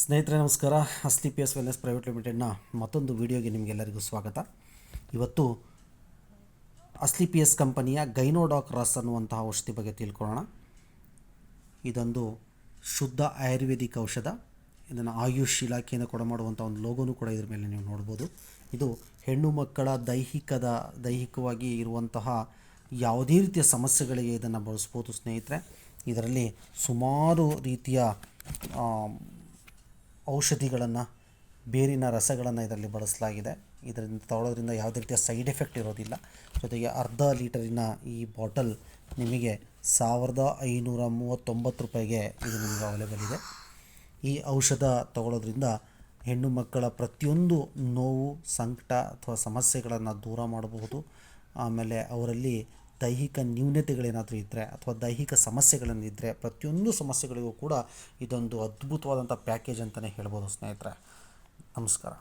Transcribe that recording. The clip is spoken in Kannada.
ಸ್ನೇಹಿತರೆ, ನಮಸ್ಕಾರ. Asli P S wellness private ಲಿಮಿಟೆಡ್ನ ಮತ್ತೊಂದು ವಿಡಿಯೋಗೆ ನಿಮಗೆಲ್ಲರಿಗೂ ಸ್ವಾಗತ. ಇವತ್ತು ಅಸ್ಲಿ ಪಿ ಎಸ್ ಕಂಪನಿಯ ಗೈನೋಡಾಕ್ ರಾಸ್ ಅನ್ನುವಂತಹ ಔಷಧಿ ಬಗ್ಗೆ ತಿಳ್ಕೊಳ್ಳೋಣ. ಇದೊಂದು ಶುದ್ಧ ಆಯುರ್ವೇದಿಕ್ ಔಷಧ. ಇದನ್ನು ಆಯುಷ್ ಇಲಾಖೆಯಿಂದ ಕೊಡಮಾಡುವಂಥ ಒಂದು ಲೋಗೋನು ಕೂಡ ಇದ್ರ ಮೇಲೆ ನೀವು ನೋಡ್ಬೋದು. ಇದು ಹೆಣ್ಣು ಮಕ್ಕಳ ದೈಹಿಕದ, ದೈಹಿಕವಾಗಿ ಇರುವಂತಹ ಯಾವುದೇ ರೀತಿಯ ಸಮಸ್ಯೆಗಳಿಗೆ ಇದನ್ನು ಬಳಸ್ಬೋದು ಸ್ನೇಹಿತರೆ. ಇದರಲ್ಲಿ ಸುಮಾರು ರೀತಿಯ ಔಷಧಿಗಳನ್ನು, ಬೇರಿನ ರಸಗಳನ್ನು ಇದರಲ್ಲಿ ಬಳಸಲಾಗಿದೆ. ಇದರಿಂದ ತಗೊಳ್ಳೋದ್ರಿಂದ ಯಾವುದೇ ರೀತಿಯ ಸೈಡ್ ಎಫೆಕ್ಟ್ ಇರೋದಿಲ್ಲ. ಜೊತೆಗೆ ಅರ್ಧ ಲೀಟರಿನ ಈ ಬಾಟಲ್ ನಿಮಗೆ ಸಾವಿರದ ಐನೂರ ಮೂವತ್ತೊಂಬತ್ತು ರೂಪಾಯಿಗೆ ಇದು ನಿಮಗೆ ಅವೈಲೇಬಲ್ ಇದೆ. ಈ ಔಷಧ ತಗೊಳ್ಳೋದ್ರಿಂದ ಹೆಣ್ಣು ಮಕ್ಕಳ ಪ್ರತಿಯೊಂದು ನೋವು, ಸಂಕಟ ಅಥವಾ ಸಮಸ್ಯೆಗಳನ್ನು ದೂರ ಮಾಡಬಹುದು. ಆಮೇಲೆ ಅವರಲ್ಲಿ ದೈಹಿಕ ನ್ಯೂನತೆಗಳೇನಾದರೂ ಇದ್ದರೆ ಅಥವಾ ದೈಹಿಕ ಸಮಸ್ಯೆಗಳನ್ನಿದ್ದರೆ ಪ್ರತಿಯೊಂದು ಸಮಸ್ಯೆಗಳಿಗೂ ಕೂಡ ಇದೊಂದು ಅದ್ಭುತವಾದಂಥ ಪ್ಯಾಕೇಜ್ ಅಂತಲೇ ಹೇಳ್ಬೋದು ಸ್ನೇಹಿತರೆ. ನಮಸ್ಕಾರ.